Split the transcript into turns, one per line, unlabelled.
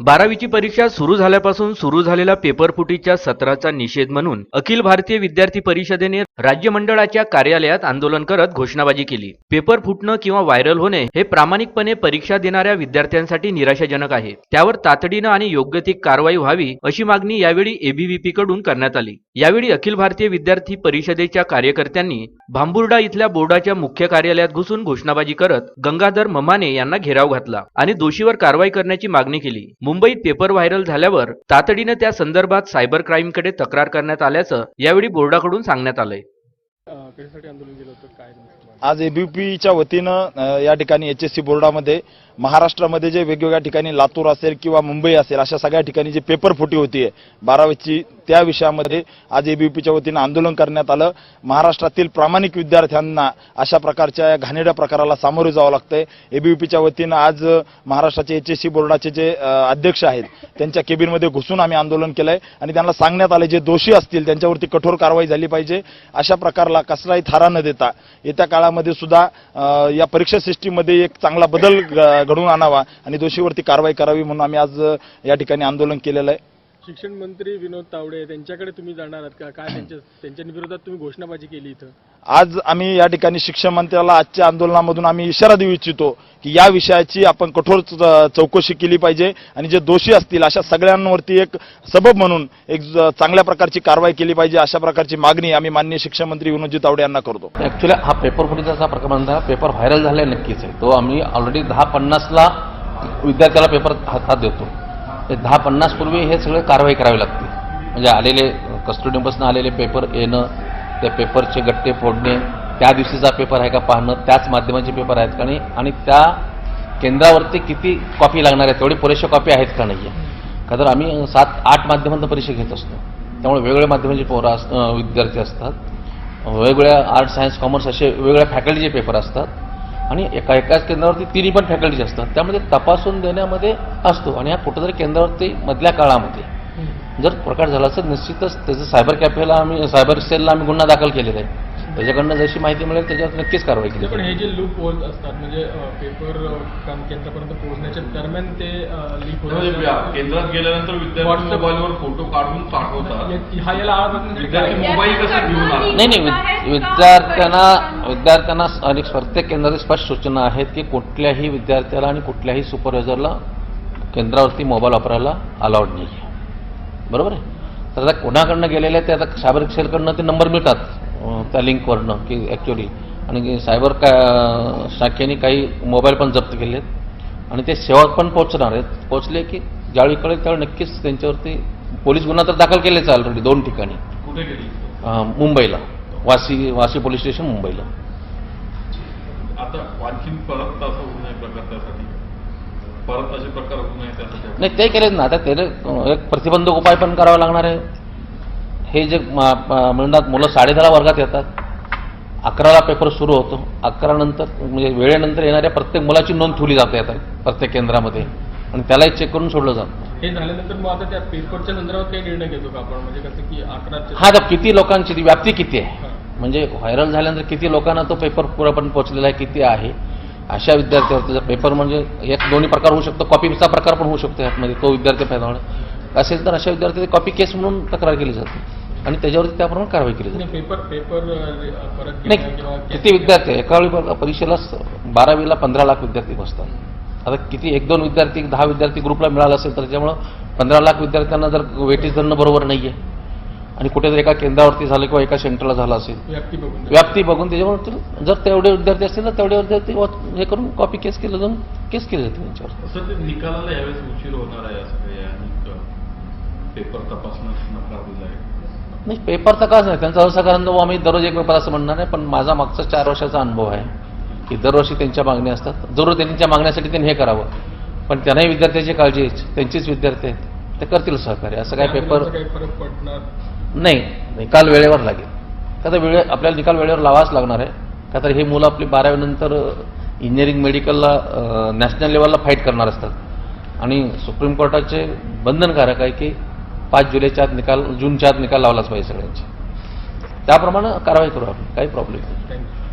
बारावीची परीक्षा सुरू झाल्यापासून सुरू झालेल्या पेपरफुटीच्या सत्राचा निषेध म्हणून अखिल भारतीय विद्यार्थी परिषदेने राज्य मंडळाच्या कार्यालयात आंदोलन करत घोषणाबाजी केली. पेपर फुटणं किंवा व्हायरल होणे हे प्रामाणिकपणे परीक्षा देणाऱ्या विद्यार्थ्यांसाठी निराशाजनक आहे. त्यावर तातडीनं आणि योग्य ती कारवाई व्हावी अशी मागणी यावेळी एबीव्हीपी कडून करण्यात आली. यावेळी अखिल भारतीय विद्यार्थी परिषदेच्या कार्यकर्त्यांनी भांबुर्डा इथल्या बोर्डाच्या मुख्य कार्यालयात घुसून घोषणाबाजी करत गंगाधर ममाने यांना घेराव घातला आणि दोषीवर कारवाई करण्याची मागणी केली. मुंबईत पेपर व्हायरल झाल्यावर तातडीनं त्या संदर्भात सायबर क्राईमकडे तक्रार करण्यात आल्याचं यावेळी बोर्डाकडून सांगण्यात आलंय?
आज एबीपीच्या वतीनं या ठिकाणी एच एस सी बोर्डामध्ये महाराष्ट्रामध्ये जे वेगवेगळ्या ठिकाणी लातूर असेल किंवा मुंबई असेल अशा सगळ्या ठिकाणी जी पेपर फुटी होतीये बारावीची त्या विषयामध्ये आज एबीपीच्या वतीनं आंदोलन करण्यात आलं. महाराष्ट्रातील प्रामाणिक विद्यार्थ्यांना अशा प्रकारच्या या प्रकाराला सामोरे जावं लागतंय. एबीपीच्या वतीनं आज महाराष्ट्राचे एच एस सी बोर्डाचे जे अध्यक्ष आहेत त्यांच्या केबिनमध्ये घुसून आम्ही आंदोलन केलंय आणि त्यांना सांगण्यात आलं जे दोषी असतील त्यांच्यावरती कठोर कारवाई झाली पाहिजे. अशा प्रकारला कसलाही थारा न देता येत्या काळामध्ये सुद्धा या परीक्षा सिस्टीममध्ये एक चांगला बदल घडवून आणावा आणि दोषीवरती कारवाई करावी म्हणून आम्ही आज या ठिकाणी आंदोलन केलेलं आहे.
शिक्षण मंत्री विनोद तावडे त्यांच्याकडे तुम्ही जाणार आहात का? काय त्यांच्या त्यांच्या विरोधात तुम्ही घोषणाबाजी केली इथं?
आज आम्ही या ठिकाणी शिक्षण मंत्र्याला आजच्या आंदोलनामधून आम्ही इशारा देऊ इच्छितो की या विषयाची आपण कठोर चौकशी केली पाहिजे आणि जे दोषी असतील अशा सगळ्यांवरती एक सबब म्हणून एक चांगल्या प्रकारची कारवाई केली पाहिजे अशा प्रकारची मागणी आम्ही माननीय शिक्षण मंत्री विनोदजी तावडे यांना करतो.
ॲक्च्युली हा पेपर फुटीचा प्रकार म्हणता पेपर व्हायरल झालाय नक्कीच आहे. तो आम्ही ऑलरेडी दहा पन्नासला विद्यार्थ्याला पेपर हातात देतो. ते दहा पन्नास पूर्वी हे सगळे कारवाई करावी लागते. म्हणजे आलेले कस्टोडियमपासून आलेले पेपर येणं त्या पेपरचे गट्टे फोडणे त्या दिवशीचा पेपर आहे का पाहणं त्याच माध्यमाचे पेपर आहेत का नाही आणि त्या केंद्रावरती किती कॉपी लागणार आहे तेवढी पुरेशा कॉपी आहेत का नाही आहे तर आम्ही सात आठ माध्यमांना परीक्षा घेत असतो. त्यामुळे वेगवेगळ्या माध्यमांचे पोरं अस विद्यार्थी असतात. वेगवेगळ्या आर्ट सायन्स कॉमर्स असे वेगवेगळ्या फॅकल्टीचे पेपर असतात. आणि एका एकाच केंद्रावरती तिन्ही पण फॅकल्टीचे असतात. त्यामध्ये तपासून देण्यामध्ये असतो. आणि या कुठंतरी केंद्रावरती मधल्या काळामध्ये. जर प्रकार झाला तर निश्चितच त्याचं सायबर कॅफेला आम्ही सायबर सेलला आम्ही गुन्हा दाखल केलेला आहे. त्याच्याकडनं जशी माहिती मिळेल त्याच्यावर नक्कीच कारवाई केली
पण. हे जे लूप होल्स असतात म्हणजे पेपर केंद्रापर्यंत पोहोचण्याच्या दरम्यान ते लीक होतात
केंद्रात गेल्यानंतर विद्यार्थी मोबाईलवर फोटो काढून पाठवतात.
हा याला
विद्यार्थी? मोबाईल कसं घेऊन आला?
नाही नाही विद- विद्यार्थ्यांना विद्यार्थ्यांना आणि प्रत्येक केंद्राची स्पष्ट सूचना आहेत की कुठल्याही विद्यार्थ्याला आणि कुठल्याही सुपरवायझरला केंद्रावरती मोबाईल वापरायला अलाउड नाही आहे बरोबर आहे? तर आता कोणाकडनं गेलेले आहेत ते आता सायबर सेलकडनं ते नंबर मिळतात. त्या लिंकवरनं की ॲक्च्युली आणि सायबर का शाखेने काही मोबाईल पण जप्त केले आहेत आणि ते सेवा पण पोहोचणार आहेत. पोहोचले की ज्यावेळी कळेल त्यावेळी नक्कीच त्यांच्यावरती पोलीस गुन्हा तर दाखल केलेच ऑलरेडी दोन ठिकाणी. मुंबईला. वाशी वाशी पोलीस स्टेशन मुंबईला. नाही ते केलेच ना. आता त्याला एक प्रतिबंधक उपाय पण करावा लागणार आहे. हे जे म्हणतात मुलं साडेदहाला वर्गात येतात. अकराला पेपर सुरू होतो. अकरा नंतर म्हणजे वेळेनंतर येणाऱ्या प्रत्येक मुलाची नोंद ठेवली जाते आता प्रत्येक केंद्रामध्ये. आणि त्यालाही चेक करून सोडलं जातं.
हे झाल्यानंतर मग आता त्या पेपरच्या काही निर्णय घेतो का आपण? म्हणजे कसं की अकरा
हा आता किती लोकांची ती व्याप्ती किती आहे? म्हणजे व्हायरल झाल्यानंतर किती लोकांना तो पेपर पूर्णपणे पोहोचलेला आहे किती आहे? अशा विद्यार्थ्यावरती जर पेपर म्हणजे एक दोन्ही प्रकार होऊ शकतो. कॉपीचा प्रकार पण होऊ शकतो यामध्ये तो विद्यार्थी फायदा असेल तर अशा विद्यार्थी कॉपी केस म्हणून तक्रार केली जाते. आणि त्याच्यावरती त्याप्रमाणे कारवाई केली जाते.
नाही, पेपर पेपर
नाही किती विद्यार्थी? एका वेळी परीक्षेला बारावीला पंधरा लाख विद्यार्थी बसतात. आता किती एक दोन विद्यार्थी दहा विद्यार्थी ग्रुपला मिळाला असेल तर त्याच्यामुळं पंधरा लाख विद्यार्थ्यांना जर वेटेज धरणं बरोबर नाही आहे आणि कुठेतरी एका केंद्रावरती झालं किंवा एका सेंटरला झालं असेल
व्याप्ती बघून
व्याप्ती बघून त्याच्यामुळे ते- जर तेवढे विद्यार्थी असतील तर तेवढे विद्यार्थी हे करून कॉपी केस केलं जाऊन केस केली जाते त्यांच्यावर.
निकालाला यावेळेस उशीर होणार आहे असं पेपर तपासण्यास नकार दिला आहे.
नाही पेपर तर काच नाही त्यांचा असहकार अनुभव आम्ही दररोज एक पेपर असं म्हणणार नाही पण माझा मागचा चार वर्षाचा अनुभव आहे की दरवर्षी त्यांच्या मागण्या असतात. जरूर त्यांच्या मागण्यासाठी त्यांनी हे करावं पण त्यांनाही विद्यार्थ्याची काळजी आहे त्यांचीच विद्यार्थी आहेत ते करतील सहकार्य. असं काय पेपर नाही निकाल वेळेवर लागेल. का तर वेळे आपल्याला निकाल वेळेवर लावाच लागणार आहे. का तर हे मुलं आपली बारावीनंतर इंजिनिअरिंग मेडिकलला नॅशनल लेवलला फाईट करणार असतात. आणि सुप्रीम कोर्टाचे बंधनकारक आहे की पाच जुलैच्या आत निकाल जूनच्या आत निकाल लावलाच पाहिजे सगळ्यांचे. त्याप्रमाणे कारवाई करू आपण. काही प्रॉब्लेम नाही.
थँक्यू